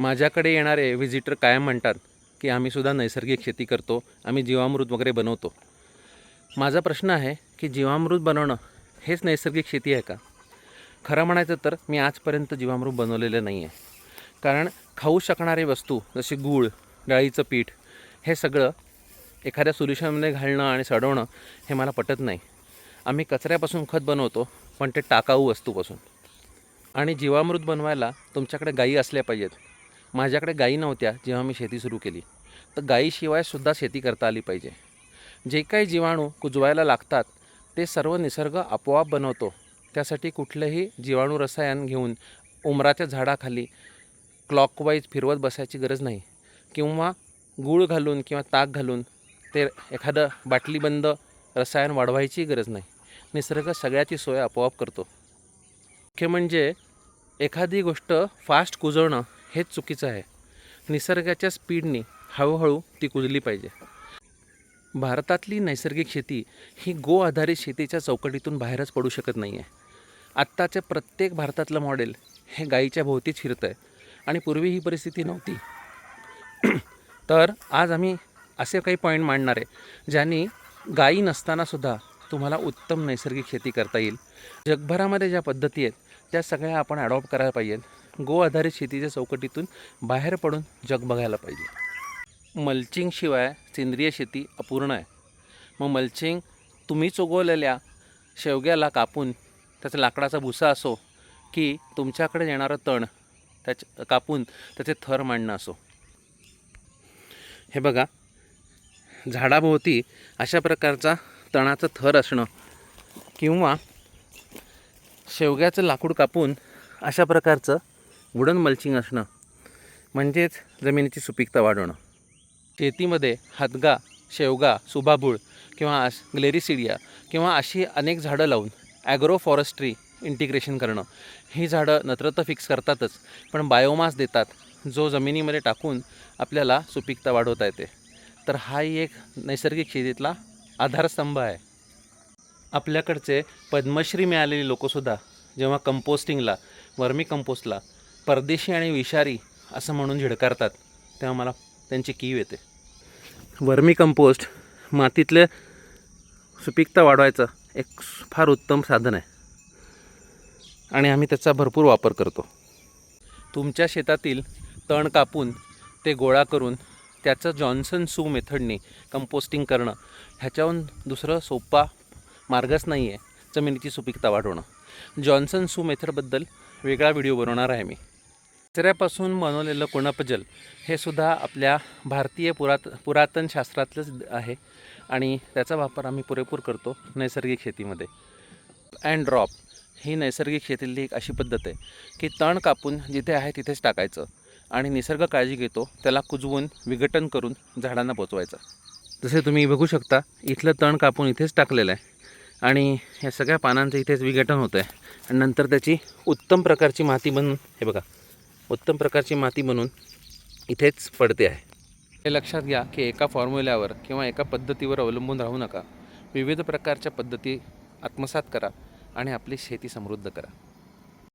माझ्याकडे येणारे व्हिजिटर कायम म्हणतात की आम्हीसुद्धा नैसर्गिक शेती करतो आम्ही जीवामृत वगैरे बनवतो. माझा प्रश्न आहे की जीवामृत बनवणं हेच नैसर्गिक शेती आहे का? खरं म्हणायचं तर मी आजपर्यंत जीवामृत बनवलेलं नाही आहे कारण खाऊ शकणारी वस्तू जशी गूळ डाळीचं पीठ हे सगळं एखाद्या सोल्युशनमध्ये घालणं आणि सडवणं हे मला पटत नाही. आम्ही कचऱ्यापासून खत बनवतो पण ते टाकाऊ वस्तूपासून. आणि जीवामृत बनवायला तुमच्याकडे गायी असल्या पाहिजेत. माझ्याकडे गायी नव्हत्या जेव्हा मी शेती सुरू केली. तर गाईशिवायसुद्धा शेती करता आली पाहिजे. जे काही जीवाणू कुजवायला लागतात ते सर्व निसर्ग आपोआप बनवतो. त्यासाठी कुठलंही जीवाणू रसायन घेऊन उमराच्या झाडाखाली क्लॉकवाईज फिरवत बसायची गरज नाही. किंवा गूळ घालून किंवा ताक घालून ते एखादं बाटलीबंद रसायन वाढवायची गरज नाही. निसर्ग सगळ्याची सोय आपोआप करतो. मुख्य म्हणजे एखादी गोष्ट फास्ट कुजवणं हेच चुकीचं आहे. निसर्गाच्या स्पीडने हळूहळू ती कुजली पाहिजे. भारतातली नैसर्गिक शेती ही गो आधारित शेतीच्या चौकटीतून बाहेरच पडू शकत नाही आहे आत्ताचं प्रत्येक भारतातलं मॉडेल हे गाईच्या भोवतीच फिरतं आहे आणि पूर्वी ही परिस्थिती नव्हती. तर आज आम्ही असे काही पॉईंट मांडणार आहे ज्यांनी गायी नसतानासुद्धा तुम्हाला उत्तम नैसर्गिक शेती करता येईल. जगभरामध्ये ज्या पद्धती आहेत त्या सगळ्या आपण ॲडॉप्ट करायला पाहिजेत. गो आधारित शेतीच्या चौकटीतून बाहेर पडून जग बघायला पाहिजे. मल्चिंगशिवाय सेंद्रिय शेती अपूर्ण आहे. मग मल्चिंग तुम्हीच उगवलेल्या शेवग्याला कापून त्याचा लाकडाचा भुसा असो की तुमच्याकडे येणारं तण त्याच कापून त्याचे थर मांडणं असो. हे बघा झाडाभोवती अशा प्रकारचा तणाचं थर असणं किंवा शेवग्याचं लाकूड कापून अशा प्रकारचं वुडन मल्चिंग असणं म्हणजेच जमिनीची सुपीकता वाढवणं. शेतीमध्ये हातगा शेवगा सुभाबूळ किंवा अश ग्लेरिसिडिया किंवा अशी अनेक झाडं लावून ॲग्रो फॉरेस्ट्री इंटिग्रेशन करणं. ही झाडं नत्र तर फिक्स करतातच पण बायोमास देतात जो जमिनीमध्ये टाकून आपल्याला सुपीकता वाढवता येते. तर हाही एक नैसर्गिक शेतीतला आधारस्तंभ आहे. आपल्याकडचे पद्मश्री मिळालेली लोकंसुद्धा जेव्हा कंपोस्टिंगला वर्मी कंपोस्टला परदेशी आणि विषारी असं म्हणून झिडकारतात तेव्हा मला त्यांची कीव येते. वर्मी कंपोस्ट मातीतले सुपीकता वाढवायचं एक फार उत्तम साधन आहे. आणि आम्ही त्याचा भरपूर वापर करतो. तुमच्या शेतातील तण कापून ते गोळा करून त्याचं जॉन्सन सू मेथडने कंपोस्टिंग करणं ह्याच्याहून दुसरं सोपा मार्गच नाही आहे जमिनीची सुपीकता वाढवणं. जॉन्सन सू मेथडबद्दल वेगळा व्हिडिओ बनवणार आहे मी. कचऱ्यापासून बनवलेलं कुणपजल हे सुद्धा आपल्या भारतीय पुरात पुरातन शास्त्रातलंच आहे आणि त्याचा वापर आम्ही पुरेपूर करतो नैसर्गिक शेतीमध्ये. अँड ड्रॉप ही नैसर्गिक शेतीतली एक अशी पद्धत आहे की तण कापून जिथे आहे तिथेच टाकायचं आणि निसर्ग काळजी घेतो त्याला कुजवून विघटन करून झाडांना पोचवायचं. जसे तुम्ही बघू शकता इथलं तण कापून इथेच टाकलेलं आहे आणि या सगळ्या पानांचं इथेच विघटन होतं आहे आणि नंतर त्याची उत्तम प्रकारची माती बनून हे बघा. उत्तम प्रकारची माती म्हणून इथेच पडते आहे. हे लक्षात घ्या की एका फॉर्म्युल्यावर किंवा एका पद्धतीवर अवलंबून राहू नका. विविध प्रकारच्या पद्धती आत्मसात करा आणि आपली शेती समृद्ध करा.